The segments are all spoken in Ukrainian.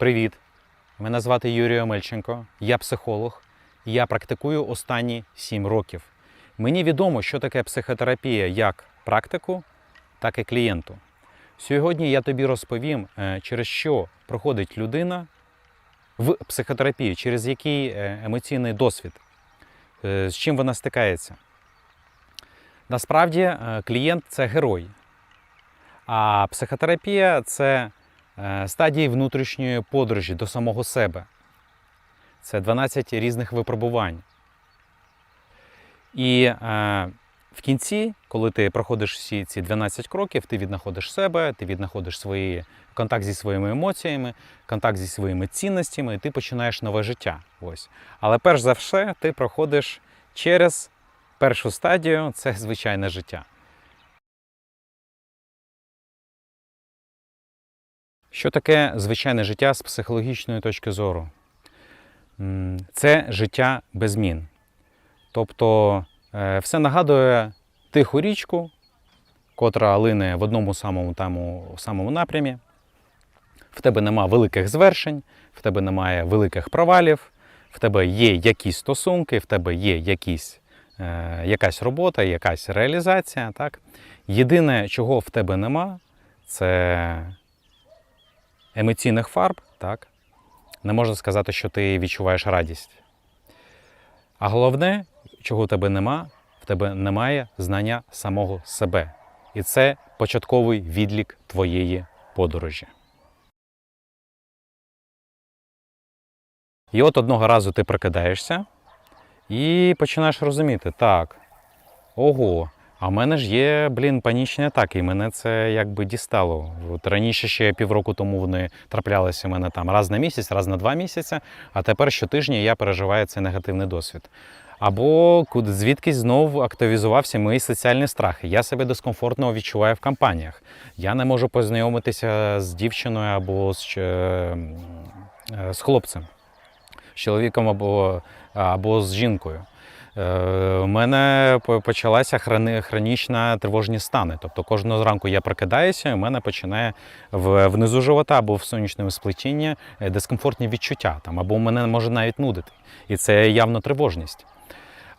Привіт! Мене звати Юрій Омельченко, я психолог. Я практикую останні 7 років. Мені відомо, що таке психотерапія як практику, так і клієнту. Сьогодні я тобі розповім, е, через що проходить людина в психотерапії, через який е, емоційний досвід, е, з чим вона стикається. Насправді, клієнт це герой, а психотерапія це стадії внутрішньої подорожі до самого себе. Це 12 різних випробувань. І е, в кінці, коли ти проходиш всі ці 12 кроків, ти віднаходиш себе, ти віднаходиш свої контакт зі своїми емоціями, контакт зі своїми цінностями, і ти починаєш нове життя. Ось. Але перш за все, ти проходиш через першу стадію це звичайне життя. Що таке звичайне життя з психологічної точки зору? Це життя без змін. Тобто е, все нагадує тиху річку, котра лине в одному самому, тому, самому напрямі. В тебе нема великих звершень, в тебе немає великих провалів, в тебе є якісь стосунки, в тебе є якісь, е, якась робота, якась реалізація. Так? Єдине, чого в тебе нема, це емоційних фарб, так? не можна сказати, що ти відчуваєш радість. А головне, чого в тебе нема, в тебе немає знання самого себе. І це початковий відлік твоєї подорожі. І от одного разу ти прокидаєшся і починаєш розуміти, так, ого, а в мене ж є, блін, панічні атаки, і мене це якби дістало. От раніше ще півроку тому вони траплялися в мене там раз на місяць, раз на два місяці, а тепер щотижня я переживаю цей негативний досвід. Або куди звідкись знову активізувався мої соціальні страхи. Я себе дискомфортно відчуваю в компаніях. Я не можу познайомитися з дівчиною або з, е, е, з хлопцем, з чоловіком або, або з жінкою. Е, У мене почалася хрони- хронічна тривожні стани. Тобто кожного ранку я прокидаюся, і у мене починає внизу живота або в сонячному сплетінні е, дискомфортні відчуття. Там, або мене може навіть нудити. І це явно тривожність.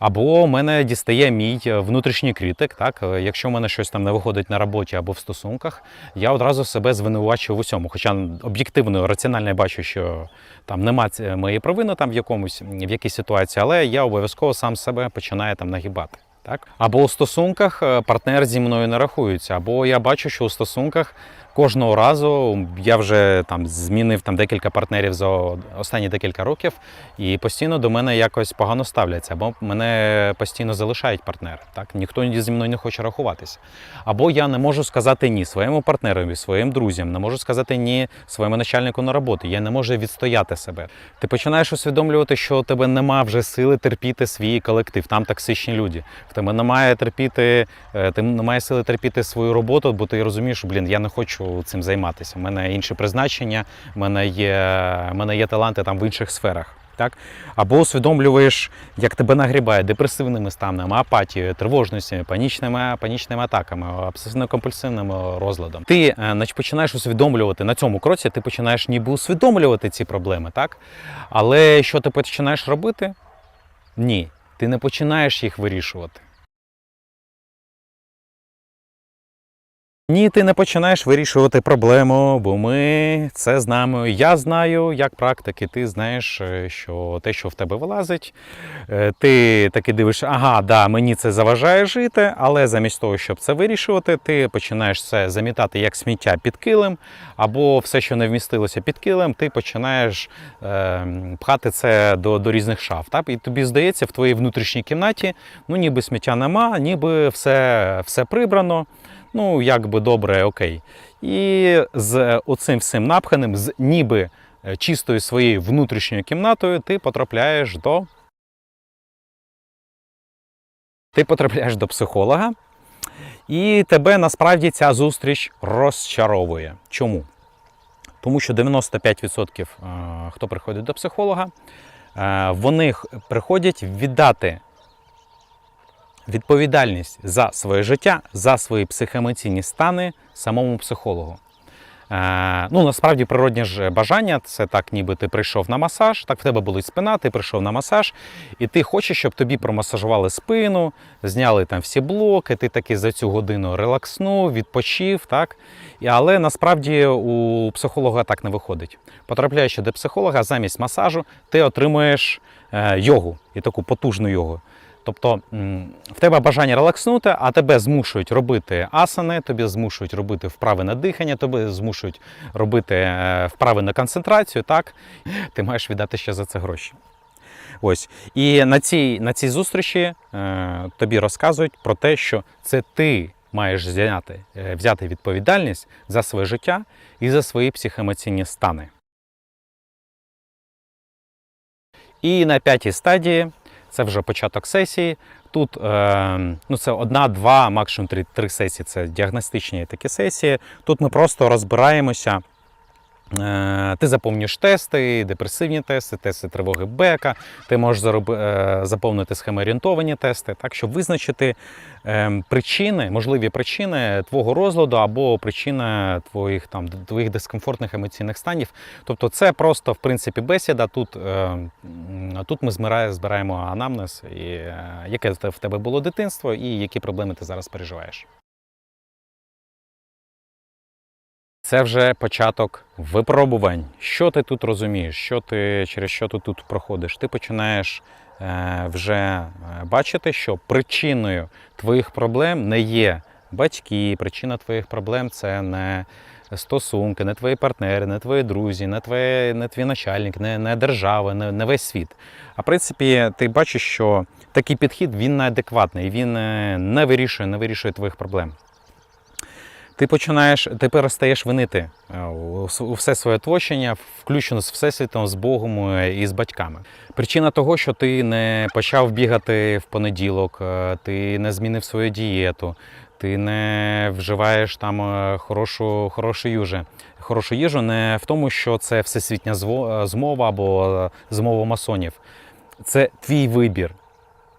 Або мене дістає мій е, внутрішній критик. Так? Е, Якщо в мене щось там не виходить на роботі або в стосунках, я одразу себе звинувачую в усьому. Хоча об'єктивно, раціонально я бачу, що там нема моєї провини там в якомусь в якійсь ситуації, але я обов'язково сам себе починаю там нагибати. Так? Або у стосунках е, партнер зі мною не рахується, або я бачу, що у стосунках кожного разу я вже там змінив там декілька партнерів за останні декілька років, і постійно до мене якось погано ставляться, або мене постійно залишають партнери. Так? Ніхто зі мною не хоче рахуватися. Або я не можу сказати ні своєму партнерові, своїм друзям, не можу сказати ні своєму начальнику на роботі. Я не можу відстояти себе. Ти починаєш усвідомлювати, що у тебе нема вже сили терпіти свій колектив. Там токсичні люди. В тебе немає терпіти, е, ти немає сили терпіти свою роботу, бо ти розумієш, блін, я не хочу цим займатися. У мене інше призначення, в мене є, в мене є таланти там в інших сферах. Так? Або усвідомлюєш, як тебе нагрібає депресивними станами, апатією, тривожністю, панічними, панічними атаками, обсесивно-компульсивним розладом. Ти е, нач- починаєш усвідомлювати на цьому кроці, ти починаєш ніби усвідомлювати ці проблеми, так? Але що ти починаєш робити? Ні, ти не починаєш їх вирішувати. Ні, ти не починаєш вирішувати проблему, бо ми це знаємо. Я знаю, як практики, ти знаєш, е, що те, що в тебе вилазить, е, ти таки дивишся, ага, да, мені це заважає жити, але замість того, щоб це вирішувати, ти починаєш це замітати як сміття під килим, або все, що не вмістилося під килим, ти починаєш е, пхати це до, до різних шаф. Так? І тобі здається, в твоїй внутрішній кімнаті ну, ніби сміття нема, ніби все, все прибрано. Ну, якби добре, окей. І з оцим всім напханим, з ніби е, чистою своєю внутрішньою кімнатою, ти потрапляєш до. Ти потрапляєш до психолога, і тебе насправді ця зустріч розчаровує. Чому? Тому що 95% е, хто приходить до психолога, е, вони приходять віддати відповідальність за своє життя, за свої психоемоційні стани самому психологу. Е, ну, насправді природні ж бажання це так, ніби ти прийшов на масаж, так в тебе болить спина, ти прийшов на масаж, і ти хочеш, щоб тобі промасажували спину, зняли там всі блоки, ти таки за цю годину релакснув, відпочив. так? Але насправді у психолога так не виходить. Потрапляючи до психолога, замість масажу ти отримуєш е, йогу і таку потужну йогу. Тобто в тебе бажання релакснути, а тебе змушують робити асани, тобі змушують робити вправи на дихання, тобі змушують робити е, вправи на концентрацію. Так ти маєш віддати ще за це гроші. Ось і на цій, на цій зустрічі е, тобі розказують про те, що це ти маєш взяти, е, взяти відповідальність за своє життя і за свої психоемоційні стани. І на п'ятій стадії це вже початок сесії. Тут е, ну, це одна, два, максимум три, три сесії це діагностичні такі сесії. Тут ми просто розбираємося. Е, Ти заповнюєш тести, депресивні тести, тести тривоги бека. Ти можеш е, заповнити схемоорієнтовані тести, так щоб визначити е, причини, можливі причини твого розладу або причини твоїх там твоїх дискомфортних емоційних станів. Тобто, це просто в принципі бесіда. Тут, тут ми збираємо анамнез, і, яке в тебе було дитинство, і які проблеми ти зараз переживаєш. Це вже початок випробувань. Що ти тут розумієш, що ти, через що ти тут проходиш? Ти починаєш е, вже е, бачити, що причиною твоїх проблем не є батьки, причина твоїх проблем це не стосунки, не твої партнери, не твої друзі, не, твої, не твій начальник, не, не держава, не, не весь світ. А в принципі, ти бачиш, що такий підхід він неадекватний, він е, не вирішує, не вирішує твоїх проблем ти починаєш, ти перестаєш винити е, все своє оточення, включно з Всесвітом, з Богом е, і з батьками. Причина того, що ти не почав бігати в понеділок, е, ти не змінив свою дієту, ти не вживаєш там хорошу, хорошу їжу. Хорошу їжу не в тому, що це всесвітня змова або змова масонів. Це твій вибір.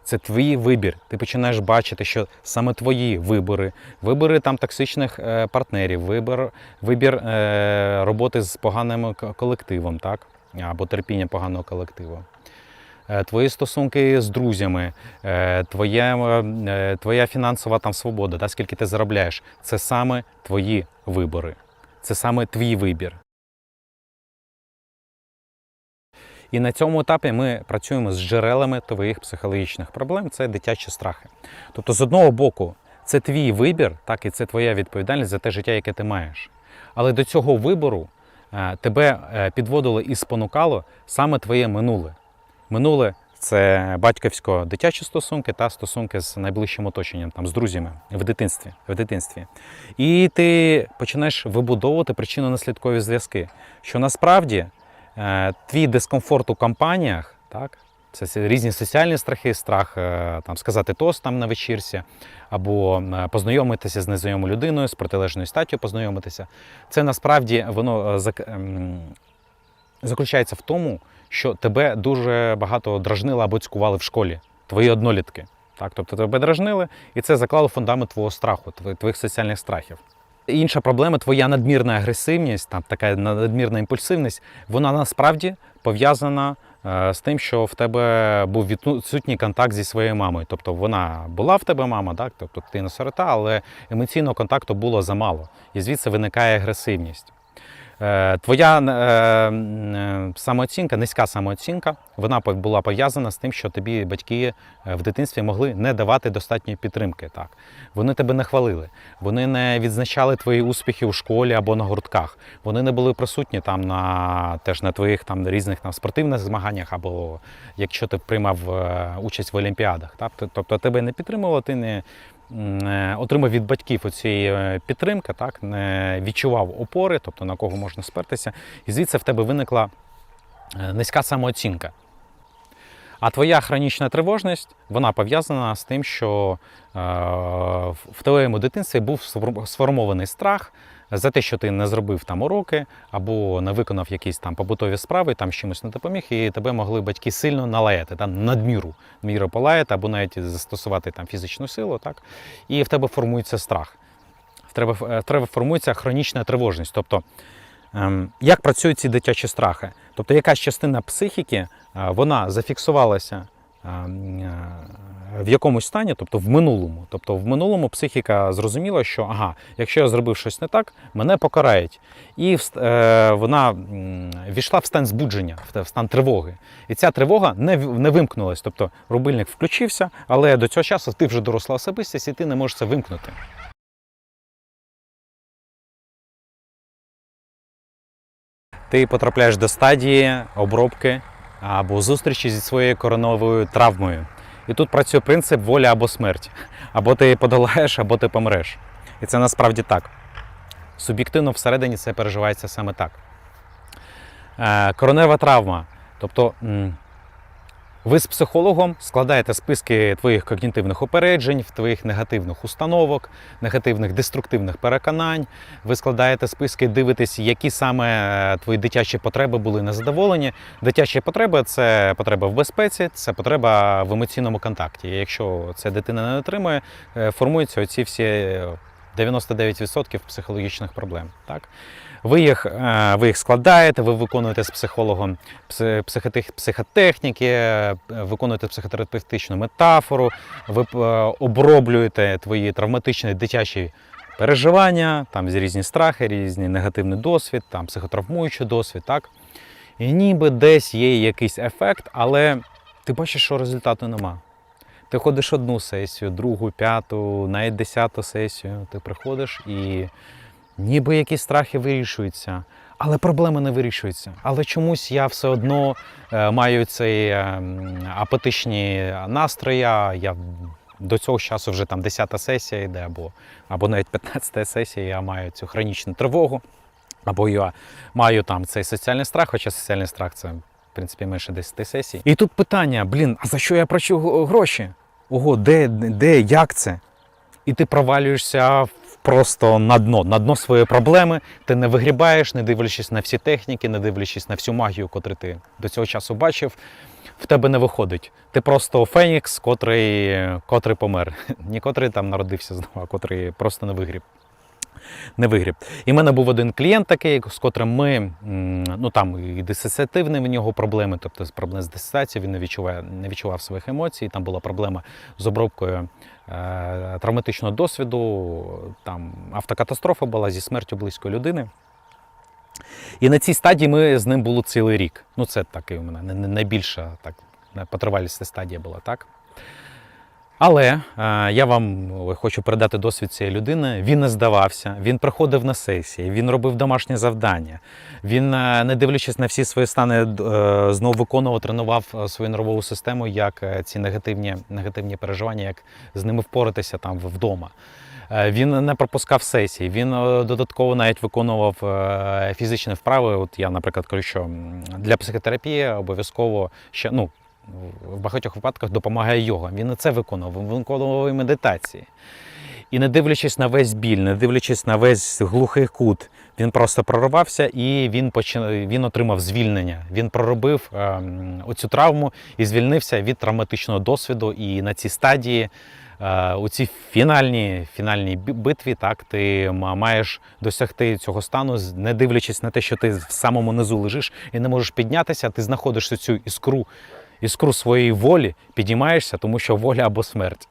Це твій вибір. Ти починаєш бачити, що саме твої вибори, вибори там токсичних е, партнерів, вибір, вибір е, роботи з поганим колективом, так? або терпіння поганого колективу. Е, Твої стосунки з друзями, е, твоє, е, твоя фінансова там свобода, та, скільки ти заробляєш, це саме твої вибори, це саме твій вибір. І на цьому етапі ми працюємо з джерелами твоїх психологічних проблем це дитячі страхи. Тобто, з одного боку, це твій вибір, так і це твоя відповідальність за те життя, яке ти маєш. Але до цього вибору е, тебе е, підводило і спонукало саме твоє минуле. Минуле це батьківсько-дитячі стосунки та стосунки з найближчим оточенням, там, з друзями в дитинстві. В дитинстві. І ти починаєш вибудовувати причинно-наслідкові зв'язки, що насправді твій дискомфорт у компаніях, так, це різні соціальні страхи, страх е, там, сказати тост там на вечірці, або е, познайомитися з незнайомою людиною, з протилежною статтю познайомитися. Це насправді воно е, ем, заключається в тому, що тебе дуже багато дражнили або цькували в школі, твої однолітки. Так, тобто тебе дражнили, і це заклало фундамент твого страху, тво- твоїх соціальних страхів. Інша проблема твоя надмірна агресивність, там така надмірна імпульсивність, вона насправді пов'язана е, з тим, що в тебе був відсутній контакт зі своєю мамою. Тобто вона була в тебе мама, так? тобто ти не сирота, але емоційного контакту було замало. І звідси виникає агресивність. Е, Твоя е, е, самооцінка, низька самооцінка, вона була пов'язана з тим, що тобі батьки в дитинстві могли не давати достатньої підтримки. Так. Вони тебе не хвалили, вони не відзначали твої успіхи у школі або на гуртках. Вони не були присутні там на теж на твоїх там різних там спортивних змаганнях, або якщо ти приймав участь в олімпіадах. Так? Тобто тебе не підтримували, ти не отримав від батьків цієї е, підтримки, так не відчував опори, тобто на кого можна спертися, і звідси в тебе виникла е, низька самооцінка. А твоя хронічна тривожність вона пов'язана з тим, що е, в твоєму дитинстві був сформований страх за те, що ти не зробив там уроки або не виконав якісь там побутові справи, там чимось не допоміг, і тебе могли батьки сильно налаяти, там надміру, міру полаяти, або навіть застосувати там фізичну силу, так? І в тебе формується страх. в тебе, формується хронічна тривожність. Тобто, ем, як працюють ці дитячі страхи? Тобто, якась частина психіки е, вона зафіксувалася в якомусь стані, тобто в минулому. Тобто, в минулому психіка зрозуміла, що ага, якщо я зробив щось не так, мене покарають. І е, вона війшла в стан збудження, в стан тривоги. І ця тривога не, не вимкнулась. Тобто рубильник включився, але до цього часу ти вже доросла особистість і ти не можеш це вимкнути. Ти потрапляєш до стадії обробки або зустрічі зі своєю короновою травмою. І тут працює принцип воля або смерть. Або ти подолаєш, або ти помреш. І це насправді так. Суб'єктивно всередині це переживається саме так. Е, Коронева травма. Тобто ви з психологом складаєте списки твоїх когнітивних упереджень, твоїх негативних установок, негативних деструктивних переконань. Ви складаєте списки, дивитесь, які саме е, твої дитячі потреби були незадоволені. Дитячі потреби це потреба в безпеці, це потреба в емоційному контакті. І якщо це дитина не отримує, е, формуються оці всі е, 99% психологічних проблем. Так? Ви їх, е, ви їх складаєте, ви виконуєте з психологом психотехніки, е, виконуєте психотерапевтичну метафору, ви е, оброблюєте твої травматичні дитячі переживання, там різні страхи, різні негативний досвід, там психотравмуючий досвід. Так? І ніби десь є якийсь ефект, але ти бачиш, що результату нема. Ти ходиш одну сесію, другу, п'яту, навіть десяту сесію. Ти приходиш і ніби якісь страхи вирішуються, але проблеми не вирішуються. Але чомусь я все одно е, маю цей е, апатичні настрої. Я до цього часу вже там 10-та сесія йде, або, або навіть 15-та сесія, я маю цю хронічну тривогу, або я маю там цей соціальний страх, хоча соціальний страх це. В принципі, менше 10 сесій. І тут питання: блін, а за що я плачу гроші? Ого, де, де, як це? І ти провалюєшся в- просто на дно, на дно своєї проблеми. Ти не вигрібаєш, не дивлячись на всі техніки, не дивлячись на всю магію, котру ти до цього часу бачив. В тебе не виходить. Ти просто Фенікс, котрий, котрий помер. Ні котрий там народився знову, а котрий просто не вигріб. Не вигріб. І в мене був один клієнт такий, з котрим ми, ну там і дисоціативні в нього проблеми, тобто проблеми з дисоціацією, він не відчуває, не відчував своїх емоцій. Там була проблема з обробкою е, травматичного досвіду, там автокатастрофа була зі смертю близької людини. І на цій стадії ми з ним були цілий рік. Ну, це такий у мене не- не- найбільша так, потривалість стадія була, так? Але е, я вам хочу передати досвід цієї людини. Він не здавався, він приходив на сесії, він робив домашні завдання. Він, е, не дивлячись на всі свої стани, е, знову виконував, тренував е, свою нервову систему, як е, ці негативні, негативні переживання, як з ними впоратися там вдома. Е, Він не пропускав сесії, він е, додатково навіть виконував е, фізичні вправи. От я, наприклад, кажу, що для психотерапії обов'язково ще ну, в багатьох випадках допомагає йога. Він і це виконував, він виконував медитації. І не дивлячись на весь біль, не дивлячись на весь глухий кут, він просто прорвався і він почав, він отримав звільнення. Він проробив ем, оцю травму і звільнився від травматичного досвіду. І на цій стадії, е, у цій фінальній, фінальній битві, так ти маєш досягти цього стану, не дивлячись на те, що ти в самому низу лежиш і не можеш піднятися, ти знаходиш цю іскру, іскру своєї волі, підіймаєшся, тому що воля або смерть.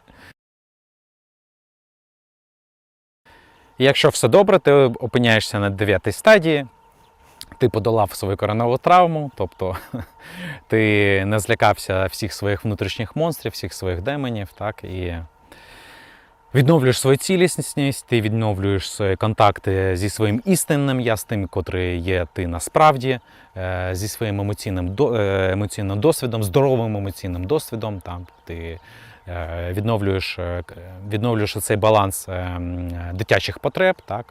Якщо все добре, ти опиняєшся на дев'ятій стадії, ти подолав свою коронову травму, тобто ти не злякався всіх своїх внутрішніх монстрів, всіх своїх демонів, так, і відновлюєш свою цілісність, ти відновлюєш свої контакти зі своїм істинним я, з тим, котрий є ти насправді, е, зі своїм емоційним, е, емоційним досвідом, здоровим емоційним досвідом. Там, ти е, відновлюєш, відновлюєш цей баланс е, дитячих потреб. Так?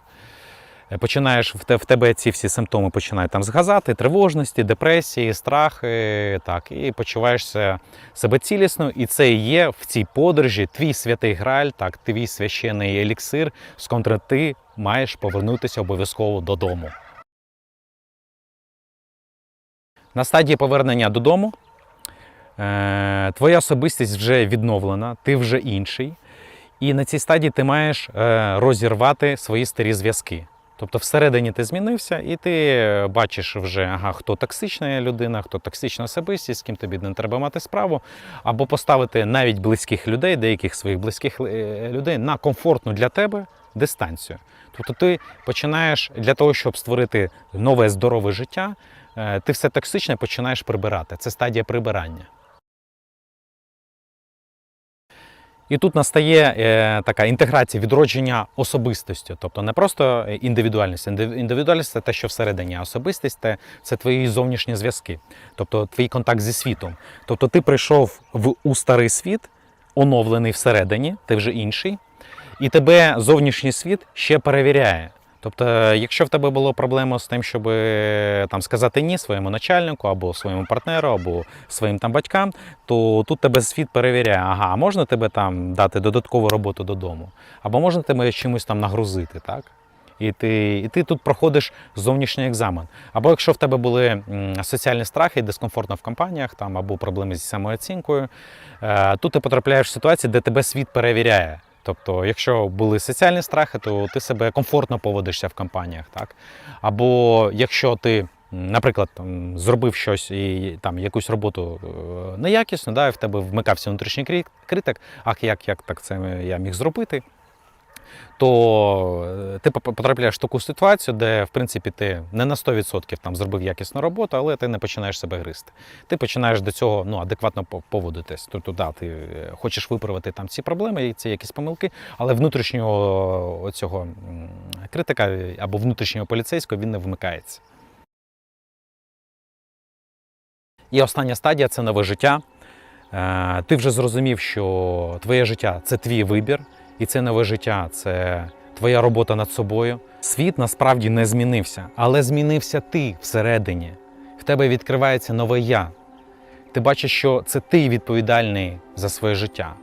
Е, Починаєш в тебе ці всі симптоми починають там згазати, тривожності, депресії, страхи, так, і почуваєшся себе цілісно, і це є в цій подорожі твій святий граль, так, твій священий еліксир, з котрим ти маєш повернутися обов'язково додому. На стадії повернення додому е, твоя особистість вже відновлена, ти вже інший. І на цій стадії ти маєш е, розірвати свої старі зв'язки. Тобто всередині ти змінився, і ти бачиш вже, ага, хто токсична людина, хто токсична особистість, з ким тобі не треба мати справу, або поставити навіть близьких людей, деяких своїх близьких е, людей на комфортну для тебе дистанцію. Тобто ти починаєш для того, щоб створити нове здорове життя, е, ти все токсичне починаєш прибирати. Це стадія прибирання. І тут настає е, така інтеграція відродження особистості, тобто не просто індивідуальність. Індив- Індивідуальність це те, що всередині, а особистість це, це твої зовнішні зв'язки, тобто твій контакт зі світом. Тобто ти прийшов в у старий світ, оновлений всередині, ти вже інший, і тебе зовнішній світ ще перевіряє. Тобто, якщо в тебе було проблема з тим, щоб там сказати ні своєму начальнику або своєму партнеру, або своїм там батькам, то тут тебе світ перевіряє, ага, можна тебе там дати додаткову роботу додому, або можна тебе чимось там нагрузити, так? І ти, і ти тут проходиш зовнішній екзамен. Або якщо в тебе були соціальні страхи, дискомфортно в компаніях, там, або проблеми зі самооцінкою, е, тут ти потрапляєш в ситуацію, де тебе світ перевіряє. Тобто, якщо були соціальні страхи, то ти себе комфортно поводишся в компаніях, так? Або якщо ти, наприклад, там, зробив щось і там якусь роботу е, неякісно, да, і в тебе вмикався внутрішній критик, ах, як, як так це я міг зробити, то е, ти потрапляєш в таку ситуацію, де в принципі ти не на 100% там зробив якісну роботу, але ти не починаєш себе гризти. Ти починаєш до цього ну, адекватно поводитись. Тобто, да, ти е, хочеш виправити там ці проблеми, ці якісь помилки, але внутрішнього цього критика е, або внутрішнього поліцейського він не вмикається. І остання стадія це нове життя. Е, Ти вже зрозумів, що твоє життя це твій вибір, і це нове життя це твоя робота над собою. Світ насправді не змінився, але змінився ти всередині. В тебе відкривається нове я. Ти бачиш, що це ти відповідальний за своє життя.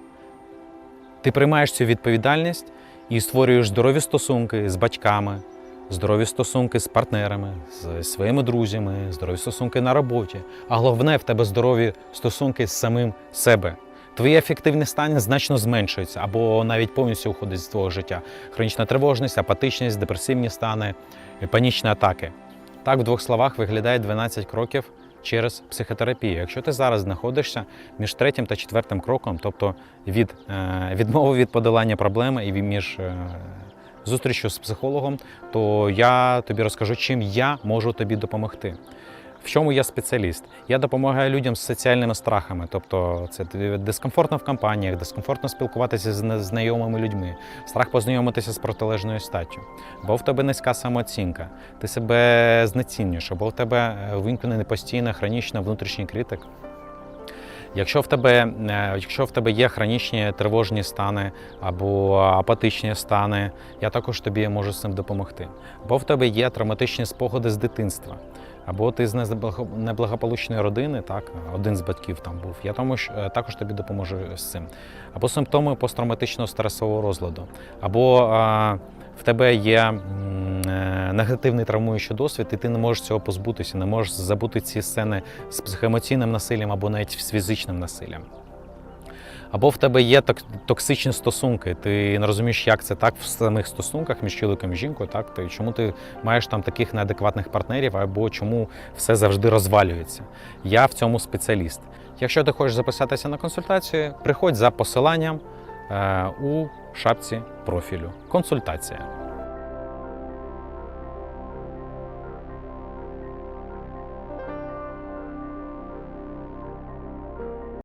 Ти приймаєш цю відповідальність і створюєш здорові стосунки з батьками, здорові стосунки з партнерами, з своїми друзями, здорові стосунки на роботі. А головне, в тебе здорові стосунки з самим себе. Твої ефективні стани значно зменшуються або навіть повністю уходять з твого життя. Хронічна тривожність, апатичність, депресивні стани, панічні атаки. Так, в двох словах виглядає 12 кроків через психотерапію. Якщо ти зараз знаходишся між третім та четвертим кроком, тобто від е, відмови від подолання проблеми і між е, зустрічю з психологом, то я тобі розкажу, чим я можу тобі допомогти. В чому я спеціаліст? Я допомагаю людям з соціальними страхами, тобто це дискомфортно в компаніях, дискомфортно спілкуватися з незнайомими людьми, страх познайомитися з протилежною статтю, бо в тебе низька самооцінка, ти себе знецінюєш, або в тебе вимкнений постійно хронічно внутрішній критик. Якщо в тебе, е, якщо в тебе є хронічні тривожні стани або апатичні стани, я також тобі можу з цим допомогти. Бо в тебе є травматичні спогади з дитинства, або ти з неблагополучної родини, так, один з батьків там був. Я тому ж е, також тобі допоможу з цим. Або симптоми посттравматичного стресового розладу, або а, в тебе є е, негативний травмуючий досвід, і ти не можеш цього позбутися, не можеш забути ці сцени з психоемоційним насиллям або навіть з фізичним насиллям. Або в тебе є так токсичні стосунки, ти не розумієш, як це так в самих стосунках між чоловіком і жінкою, так ти чому ти маєш там таких неадекватних партнерів, або чому все завжди розвалюється. Я в цьому спеціаліст. Якщо ти хочеш записатися на консультацію, приходь за посиланням е, у шапці профілю. Консультація.